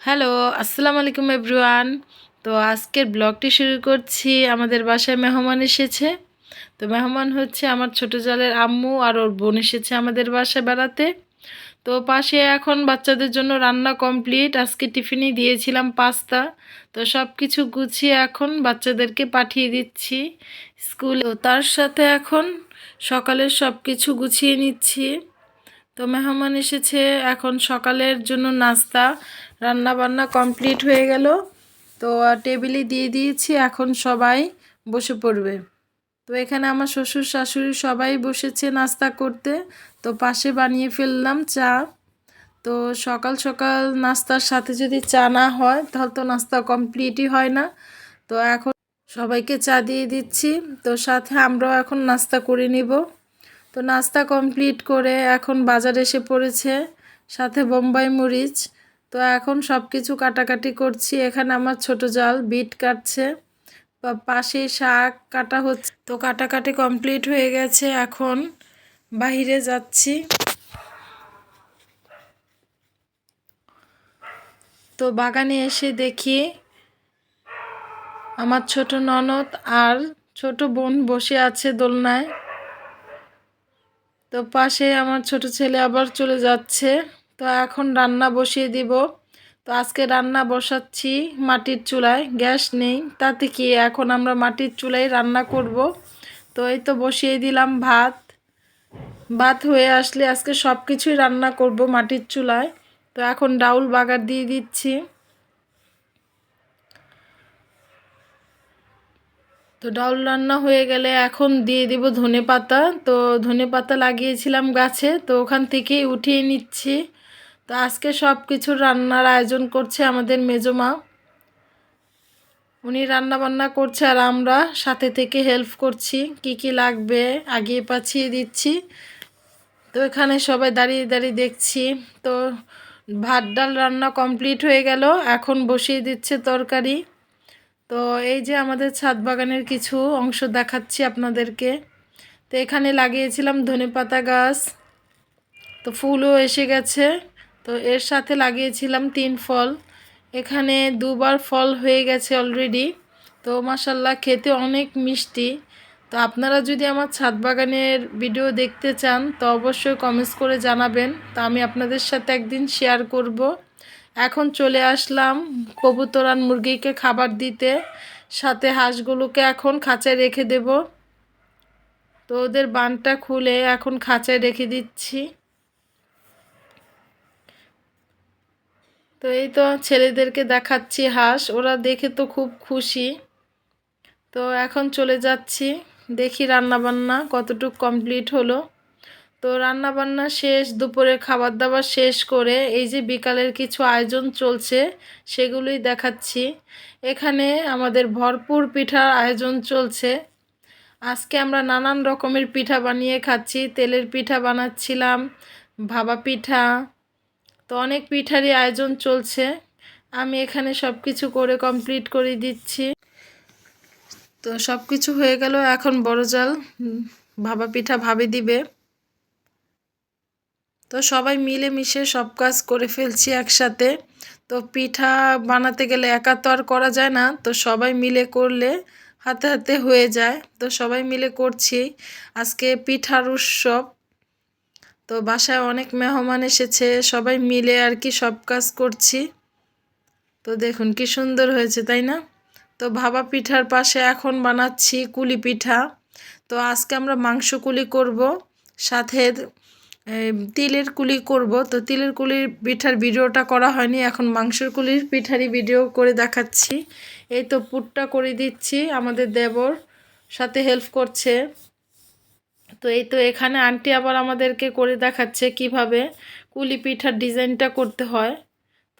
Hello আসসালামু আলাইকুম everyone. তো আজকের ব্লগটি শুরু করছি, আমাদের বাসায় মেহমান এসেছে। তো মেহমান হচ্ছে আমার ছোট জালের আম্মু আর ওর বোন এসেছে আমাদের বাসায় বেড়াতে। তো পাশে এখন বাচ্চাদের জন্য রান্না কমপ্লিট। আজকে টিফিনে দিয়েছিলাম পাস্তা। তো সব কিছু গুছিয়ে এখন বাচ্চাদেরকে পাঠিয়ে দিচ্ছি স্কুলে। তার সাথে এখন সকালের সব কিছু গুছিয়ে নিচ্ছি। তো মেহমান এসেছে, এখন সকালের জন্য নাস্তা রান্না বান্না কমপ্লিট হয়ে গেল। তো টেবিলে দিয়ে দিয়েছি, এখন সবাই বসে পড়বে। তো এখানে আমার শ্বশুর শাশুড়ি সবাই বসেছে নাস্তা করতে। তো পাশে বানিয়ে ফেললাম চা। তো সকাল সকাল নাস্তার সাথে যদি চা না হয়, তাহলে তো নাস্তা কমপ্লিটই হয় না। তো এখন সবাইকে চা দিয়ে দিচ্ছি। তো সাথে আমরাও এখন নাস্তা করে নিব। তো নাস্তা কমপ্লিট করে এখন বাজার এসে পড়েছে, সাথে বোম্বাই মরিচ। তো এখন সব কিছু কাটাকাটি করছি, এখানে আমার ছোট জাল, বিট কাটছে। পাশে শাক কাটা হচ্ছে। তো কাটাকাটি কমপ্লিট হয়ে গেছে, এখন বাহিরে যাচ্ছি। তো বাগানে এসে দেখি আমার ছোট ননদ আর ছোট বোন বসে আছে দোলনায়। তো পাশে আমার ছোট ছেলে আবার চলে যাচ্ছে। তো এখন রান্না বসিয়ে দিব। তো আজকে রান্না বসাচ্ছি মাটির চুলায়, গ্যাস নেই। তাতে কি এখন আমরা মাটির চুলায় রান্না করব? তো এই তো বসিয়ে দিলাম ভাত। ভাত হয়ে আসলে আজকে সব কিছুই রান্না করব মাটির চুলায়। তো এখন ডাউল বাগার দিয়ে দিচ্ছি। তো ডাউল রান্না হয়ে গেলে এখন দিয়ে দিব ধনে পাতা। তো ধনে পাতা লাগিয়েছিলাম গাছে, তো ওখান থেকেই উঠিয়ে নিচ্ছি। তো আজকে সব কিছু রান্নার আয়োজন করছে আমাদের মেজমা উনি রান্না বান্না করছে আর আমরা সাথে থেকে হেল্প করছি, কি কি লাগবে আগিয়ে পাছিয়ে দিচ্ছি। তো এখানে সবাই দাঁড়িয়ে দাঁড়িয়ে দেখছি। তো ভাত, ডাল রান্না কমপ্লিট হয়ে গেল, এখন বসিয়ে দিচ্ছে তরকারি। তো এই যে আমাদের ছাদ বাগানের কিছু অংশ দেখাচ্ছি আপনাদেরকে। তো এখানে লাগিয়েছিলাম ধনে পাতা গাছ, তো ফুলও এসে গেছে। তো এর সাথে লাগিয়েছিলাম তিন ফল। এখানে দুবার ফল হয়ে গেছে অলরেডি তো মাসাল্লাহ খেতে অনেক মিষ্টি। তো আপনারা যদি আমার ছাদ বাগানের ভিডিও দেখতে চান, তো অবশ্যই কমেন্টস করে জানাবেন। তো আমি আপনাদের সাথে একদিন শেয়ার করব। এখন চলে আসলাম কবুতর আর মুরগিকে খাবার দিতে। সাথে হাঁসগুলোকে এখন খাঁচায় রেখে দেব। তো ওদের বানটা খুলে এখন খাঁচায় রেখে দিচ্ছি। তো এই তো ছেলেদেরকে দেখাচ্ছি হাঁস, ওরা দেখে তো খুব খুশি। তো এখন চলে যাচ্ছি, দেখি রান্নাবান্না কতটুকু কমপ্লিট হলো। তো রান্নাবান্না শেষ দুপুরে খাবার দাবার শেষ করে এই যে বিকালের কিছু আয়োজন চলছে সেগুলোই দেখাচ্ছি। এখানে আমাদের ভরপুর পিঠার আয়োজন চলছে। আজকে আমরা নানান রকমের পিঠা বানিয়ে খাচ্ছি। তেলের পিঠা বানাচ্ছিলাম ভাবা পিঠা, তো অনেক পিঠারই আয়োজন চলছে। আমি এখানে সব কিছু করে কমপ্লিট করে দিচ্ছি। তো সব কিছু হয়ে গেল এখন বড় জাল ভাবা পিঠা ভাবে দিবে। তো সবাই মিলে মিশে সব কাজ করে ফেলছি একসাথে। তো পিঠা বানাতে গেলে একা তো আর করা যায় না, তো সবাই মিলে করলে হাতে হাতে হয়ে যায়। তো সবাই মিলে করছি। আজকে পিঠার উৎসব। তো বাসায় অনেক মেহমান এসেছে, সবাই মিলে আর কি সব কাজ করছি। তো দেখুন কি সুন্দর হয়েছে, তাই না? তো ভাবা পিঠার পাশে এখন বানাচ্ছি কুলি পিঠা। তো আজকে আমরা মাংস কুলি করব, সাথে তিলের কুলি করব। তো তিলের কুলির পিঠার ভিডিওটা করা হয়নি। এখন মাংসের কুলির পিঠারই ভিডিও করে দেখাচ্ছি। এই তো পুটটা করে দিচ্ছি। আমাদের দেবর সাথে হেল্প করছে। তো এই তো এখানে আন্টি আবার আমাদেরকে করে দেখাচ্ছে কীভাবে কুলি পিঠার ডিজাইনটা করতে হয়।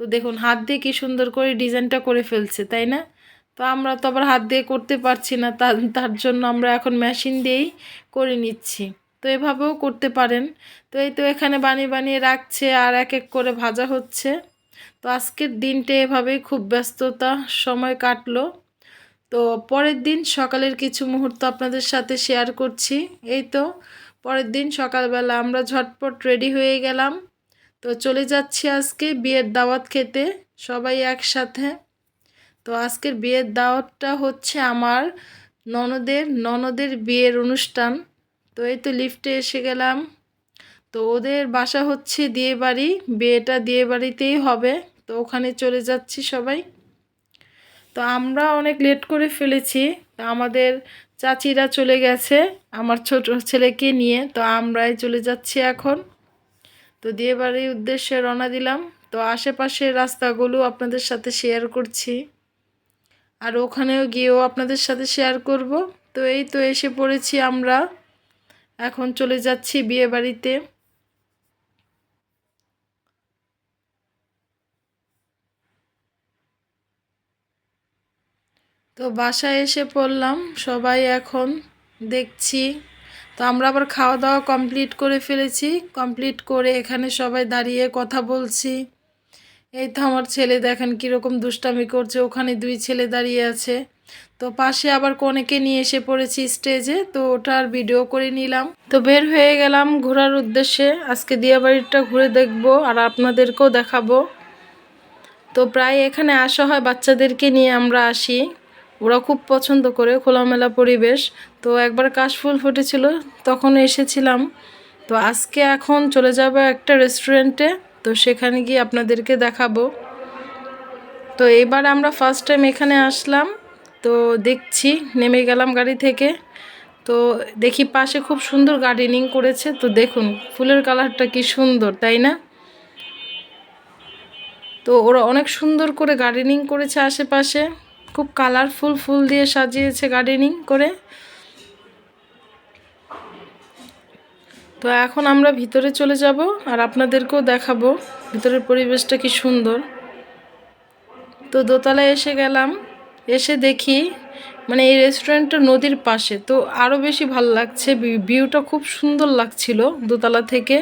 তো দেখুন, হাত দিয়ে কি সুন্দর করে ডিজাইনটা করে ফেলছে, তাই না? তো আমরা তো আবার হাত দিয়ে করতে পারছি না। তার জন্য আমরা এখন মেশিন দিয়েই করে নিচ্ছি। তো এভাবেও করতে পারেন। তো এই তো এখানে বানিয়ে বানিয়ে রাখছে আর এক এক করে ভাজা হচ্ছে। তো আজকের দিনটা এভাবেই খুব ব্যস্ততা, সময় কাটলো। তো পরের দিন সকালের কিছু মুহূর্ত আপনাদের সাথে শেয়ার করছি। এই তো পরের দিন সকালবেলা আমরা ঝটপট রেডি হয়ে গেলাম। তো চলে যাচ্ছি আজকে বিয়ের দাওয়াত খেতে সবাই একসাথে। তো আজকের বিয়ের দাওয়াতটা হচ্ছে আমার ননদের ননদের বিয়ের অনুষ্ঠান। তো এই তো লিফটে এসে গেলাম। তো ওদের বাসা হচ্ছে দিয়ে বাড়ি বিয়েটা দিয়ে বাড়িতেই হবে। তো ওখানে চলে যাচ্ছি সবাই। তো আমরা অনেক লেট করে ফেলেছি। তো আমাদের চাচিরা চলে গেছে, আমার ছোট ছেলেকে নিয়ে। তো আমরাই চলে যাচ্ছি এখন। তো দিয়ে বাড়ির উদ্দেশ্যে রওনা দিলাম। তো আশেপাশের রাস্তাগুলো আপনাদের সাথে শেয়ার করছি। আর ওখানেও গিয়েও আপনাদের সাথে শেয়ার করব। তো এই তো এসে পড়েছি আমরা। এখন চলে যাচ্ছি বিয়ে বাড়িতে। তো বাসায় এসে পড়লাম, সবাই এখন দেখছি। তো আমরা আবার খাওয়া দাওয়া কমপ্লিট করে ফেলেছি। কমপ্লিট করে এখানে সবাই দাঁড়িয়ে কথা বলছি। এই তো আমার ছেলে দেখেন কীরকম দুষ্টামি করছে, ওখানে দুই ছেলে দাঁড়িয়ে আছে। তো পাশে আবার কনেকে নিয়ে এসে পড়েছি স্টেজে, তো ওটার ভিডিও করে নিলাম। তো বের হয়ে গেলাম ঘোরার উদ্দেশ্যে। আজকে দিয়াবাড়িটা ঘুরে দেখব আর আপনাদেরকেও দেখাবো। তো প্রায় এখানে আসা হয় বাচ্চাদেরকে নিয়ে আমরা আসি। ওরা খুব পছন্দ করে খোলামেলা পরিবেশ। তো একবার কাশফুল ফুটেছিল, তখন এসেছিলাম। তো আজকে এখন চলে যাব একটা রেস্টুরেন্টে তো সেখানে গিয়ে আপনাদেরকে দেখাবো। তো এবার আমরা ফার্স্ট টাইম এখানে আসলাম। তো দেখছি, নেমে গেলাম গাড়ি থেকে। তো দেখি পাশে খুব সুন্দর গার্ডেনিং করেছে। তো দেখুন, ফুলের কালারটা কি সুন্দর, তাই না? তো ওরা অনেক সুন্দর করে গার্ডেনিং করেছে আশেপাশে। খুব কালারফুল ফুল দিয়ে সাজিয়েছে গার্ডেনিং করে। তো এখন আমরা ভিতরে চলে যাব আর আপনাদেরকেও দেখাবো ভিতরের পরিবেশটা কি সুন্দর। তো দোতলায় এসে গেলাম। এসে দেখি মানে এই রেস্টুরেন্টটা নদীর পাশে, তো আরও বেশি ভালো লাগছে। ভিউটা খুব সুন্দর লাগছিল দোতলা থেকে।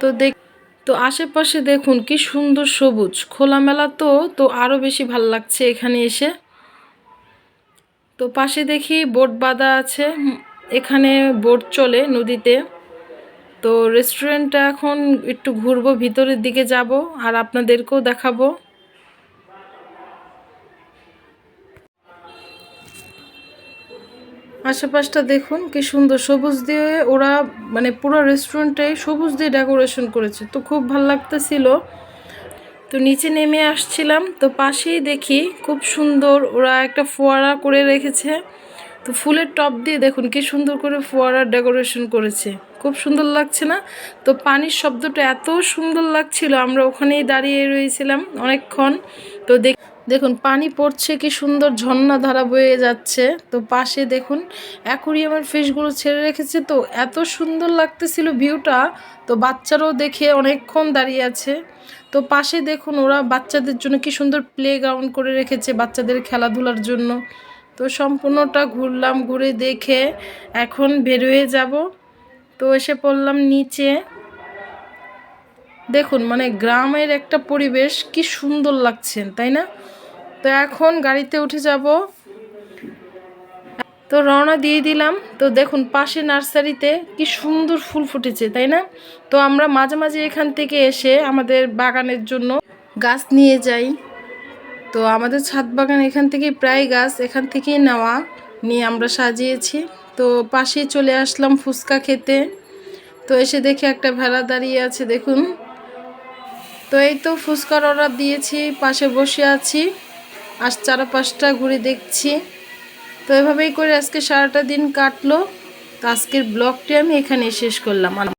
তো দেখ, তো আশেপাশে দেখুন কি সুন্দর সবুজ। খোলামেলা তো তো আরও বেশি ভালো লাগছে এখানে এসে। তো পাশে দেখি বোট বাঁধা আছে এখানে বোট চলে নদীতে। তো রেস্টুরেন্টটা এখন একটু ঘুরবো, ভিতরের দিকে যাব, আর আপনাদেরকেও দেখাবো। আশেপাশটা দেখুন, কি সুন্দর। সবুজ দিয়ে ওরা মানে পুরো রেস্টুরেন্টে সবুজ দিয়ে ডেকোরেশন করেছে। তো খুব ভালো লাগতেছিল। তো নিচে নেমে আসছিলাম। তো পাশেই দেখি খুব সুন্দর ওরা একটা ফোয়ারা করে রেখেছে। তো ফুলের টপ দিয়ে দেখুন, কি সুন্দর করে ফোয়ারার ডেকোরেশন করেছে। খুব সুন্দর লাগছে না? তো পানির শব্দটা এত সুন্দর লাগছিল, আমরা ওখানেই দাঁড়িয়ে রয়েছিলাম অনেকক্ষণ। তো দেখ দেখুন, পানি পড়ছে, কি সুন্দর ঝর্ণা ধারা বয়ে যাচ্ছে। তো পাশে দেখুন, অ্যাকুরিয়ামের ফিশগুলো ছেড়ে রেখেছে। তো এত সুন্দর লাগতেছিল ভিউটা। তো বাচ্চারাও দেখে অনেকক্ষণ দাঁড়িয়ে আছে। তো পাশে দেখুন, ওরা বাচ্চাদের জন্য কি সুন্দর প্লে গ্রাউন্ড করে রেখেছে বাচ্চাদের খেলাধুলার জন্য। তো সম্পূর্ণটা ঘুরলাম, ঘুরে দেখে এখন বেরোয়ে যাব। তো এসে পড়লাম নিচে। দেখুন মানে গ্রামের একটা পরিবেশ, কি সুন্দর লাগছেন তাই না? তো এখন গাড়িতে উঠে যাব। তো রওনা দিয়ে দিলাম। তো দেখুন, পাশে নার্সারিতে কি সুন্দর ফুল ফুটেছে, তাই না? তো আমরা মাঝে মাঝে এখান থেকে এসে আমাদের বাগানের জন্য গাছ নিয়ে যাই। তো আমাদের ছাদ বাগান এখান থেকে প্রায় গাছ, এখান থেকেই নেওয়া নিয়ে আমরা সাজিয়েছি। তো পাশেই চলে আসলাম ফুচকা খেতে। তো এসে দেখে একটা ভেড়া দাঁড়িয়ে আছে, দেখুন। তো এই তো ফুচকার অর্ডার দিয়েছি, পাশে বসে আছি। আর চারপাশটা ঘুরে দেখছি। তো এভাবেই করে আজকে সারাটা দিন কাটলো। তো আজকের ব্লগটি আমি এখানে শেষ করলাম।